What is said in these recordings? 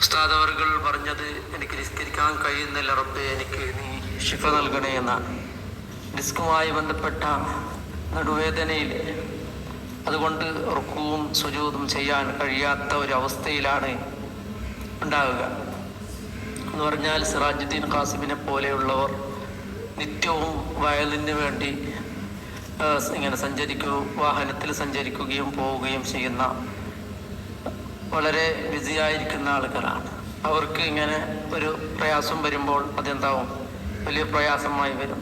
ഉസ്താദ് അവർകൾ പറഞ്ഞത് എനിക്ക് നിസ്കരിക്കാൻ കഴിയുന്നില്ല റബ്ബെ എനിക്ക് നീ ശിഫ നൽകണേ എന്നാണ് ഡിസ്കുമായി ബന്ധപ്പെട്ട നടുവേദനയിൽ അതുകൊണ്ട് റുക്കുവും സുജൂതും ചെയ്യാൻ കഴിയാത്ത ഒരു അവസ്ഥയിലാണ് ഉണ്ടാവുക. എന്ന് പറഞ്ഞാൽ സിറാജുദ്ദീൻ ഖാസിമിനെ പോലെയുള്ളവർ നിത്യവും വയലിന് വേണ്ടി ഇങ്ങനെ സഞ്ചരിക്കുക വാഹനത്തിൽ സഞ്ചരിക്കുകയും പോവുകയും ചെയ്യുന്ന വളരെ ബിസിയായിരിക്കുന്ന ആളുകളാണ്. അവർക്ക് ഇങ്ങനെ ഒരു പ്രയാസം വരുമ്പോൾ അതെന്താവും? വലിയ പ്രയാസമായി വരും.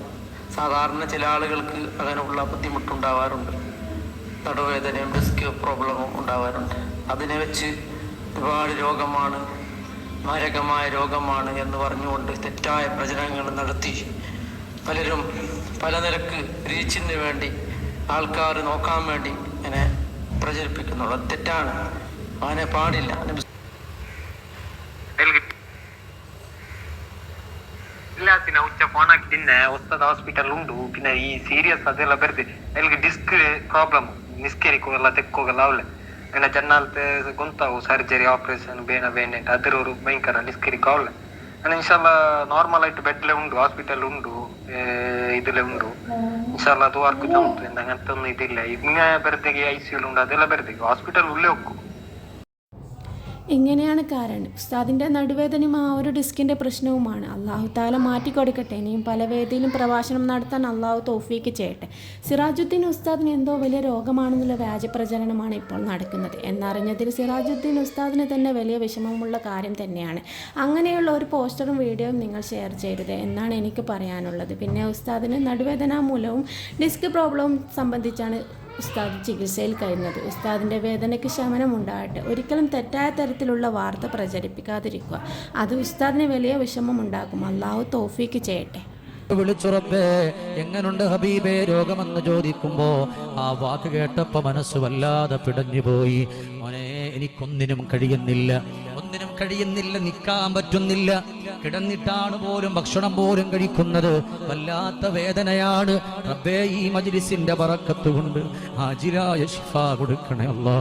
സാധാരണ ചില ആളുകൾക്ക് അങ്ങനെയുള്ള ബുദ്ധിമുട്ടുണ്ടാവാറുണ്ട്. നടുവേദനയും ഡിസ്ക് പ്രോബ്ലമും ഉണ്ടാവാറുണ്ട്. അതിനെ വെച്ച് ഒരുപാട് രോഗമാണ് മാരകമായ രോഗമാണ് എന്ന് പറഞ്ഞുകൊണ്ട് തെറ്റായ പ്രചരണങ്ങൾ നടത്തി പലരും പല നിരക്ക് റീച്ചിന് വേണ്ടി ആൾക്കാർ നോക്കാൻ വേണ്ടി ഇങ്ങനെ പ്രചരിപ്പിക്കുന്നുള്ളത് തെറ്റാണ്. അവനെ പാടില്ല. എല്ലാത്തിನ ಉಚ್ಚ ಫೋನ್ ಹಾಕಿ ಹಾಸ್ಪಿಟಲ್ ಉಂಟು ಪಿನ್ನ ಈ ಸೀರಿಯಸ್ ಅದೆಲ್ಲ ಬರ್ದೆ ಎಲ್ಗೆ ಡಿಸ್ಕ್ ಪ್ರಾಬ್ಲಮ್ ಮಿಸ್ಕೇರಿಕೋಗಲ್ಲ ತೆಕ್ಕೋಗಲ್ಲ ಅವಳೆ ಏನ ಜನ್ನಾಲ್ತೆ ಗೊಂತಾವು ಸರ್ಜರಿ ಆಪರೇಷನ್ ಬೇನ ಬೇನೆ ಅದರವರು ಭಯಂಕರ ನಿಸ್ಕೇರಿಕ ಅವಳೆ ನಾನು ಇನ್ಶಾಲ್ಲ ನಾರ್ಮಲ್ ಆಯ್ತು ಬೆಡ್ಲೆ ಉಂಟು ಹಾಸ್ಪಿಟಲ್ ಉಂಟು ಇದಲ್ಲೇ ಉಂಟು ಇನ್ಶಾಲ್ಲ ಅದು ಅರ್ಗುತ್ತ ಉಂಟು ನಂಗಂತ ಇದಿಲ್ಲ ಈಗ ಬರ್ದಿಗೆ ಐ ಸಿ ಯುಲ್ ಉಂಟು ಅದೆಲ್ಲ ಬರ್ದಿಗೆ ಹಾಸ್ಪಿಟಲ್ ಉಳ್ಳೇ ಹೋಗ್ಕು ഇങ്ങനെയാണ് കാരണം? ഉസ്താദിന്റെ നടുവേദനയും ആ ഒരു ഡിസ്കിന്റെ പ്രശ്നവുമാണ്. അള്ളാഹു താല മാറ്റിക്കൊടുക്കട്ടെ ഇനിയും പല വേദിയിലും പ്രഭാഷണം നടത്താൻ അള്ളാഹു തോഫീക്ക് ചെയ്യട്ടെ. സിറാജുദ്ദീൻ ഉസ്താദിന് എന്തോ വലിയ രോഗമാണെന്നുള്ള വ്യാജപ്രചരണമാണ് ഇപ്പോൾ നടക്കുന്നത്. എന്നറിഞ്ഞതിൽ സിറാജുദ്ദീൻ ഉസ്താദിന് തന്നെ വലിയ വിഷമമുള്ള കാര്യം തന്നെയാണ്. അങ്ങനെയുള്ള ഒരു പോസ്റ്ററും വീഡിയോയും നിങ്ങൾ ഷെയർ ചെയ്യരുത് എന്നാണ് എനിക്ക് പറയാനുള്ളത്. പിന്നെ ഉസ്താദിന് നടുവേദന മൂലവും ഡിസ്ക് പ്രോബ്ലവും സംബന്ധിച്ചാണ് ഉസ്താദ് ചികിത്സയിൽ കഴിയുന്നത് ഉസ്താദിന്റെ വേദനയ്ക്ക് ശമനം ഉണ്ടാകട്ടെ ഒരിക്കലും തെറ്റായ തരത്തിലുള്ള വാർത്ത പ്രചരിപ്പിക്കാതിരിക്കുക. അത് ഉസ്താദിന് വലിയ വിഷമമുണ്ടാക്കും. അള്ളാഹു തോഫീക്ക് ചെയ്യട്ടെ. വിളിച്ചുറപ്പേ എങ്ങനുണ്ട് ഹബീബേ? രോഗമെന്ന് ചോദിക്കുമ്പോ ആ വാക്ക് കേട്ടപ്പോ മനസ്സ് വല്ലാതെ പിടഞ്ഞുപോയി. മോനെ എനിക്കൊന്നിനും കഴിയുന്നില്ല. ഒന്നിനും കഴിയുന്നില്ല നിൽക്കാൻ പറ്റുന്നില്ല. കിടന്നിട്ടാണ് പോലും ഭക്ഷണം പോലും കഴിക്കുന്നത്. വല്ലാത്ത വേദനയാണ്. റബ്ബേ ഈ മജിലിസിന്റെ പറക്കത്ത് കൊണ്ട് ഹാജിരായ ശിഫ കൊടുക്കണേ അല്ലാ.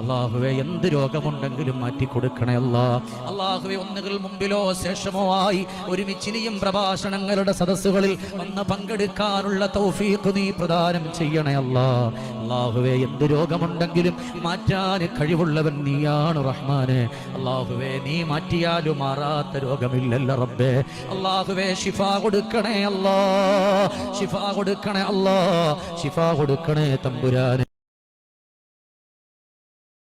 അള്ളാഹുവെ എന്ത് രോഗമുണ്ടെങ്കിലും മാറ്റി കൊടുക്കണേ അല്ലാ. അള്ളാഹുവെ ഒന്നുകിൽ മുമ്പിലോ ശേഷമോ ആയി ഒരുമിച്ചിനിയും പ്രഭാഷണങ്ങളുടെ സദസ്സുകളിൽ വന്ന് പങ്കെടുക്കാനുള്ള തൗഫീഖ് നീ പ്രദാനം ചെയ്യണേ അല്ലാ. അള്ളാഹുവെ എന്ത് രോഗമുണ്ടെങ്കിലും മാറ്റാൻ കഴിവുള്ളവൻ നീയാണ് റഹ്മാനെ. അള്ളാഹുവെ നീ മാറ്റിയാലും മാറാത്ത രോഗമില്ലല്ലോ. റബ്ബേ. അള്ളാഹുവേ ഷിഫ കൊടുക്കണേ അല്ലോ. ഷിഫ കൊടുക്കണേ അല്ലോ. ഷിഫ കൊടുക്കണേ തമ്പുരാനെ.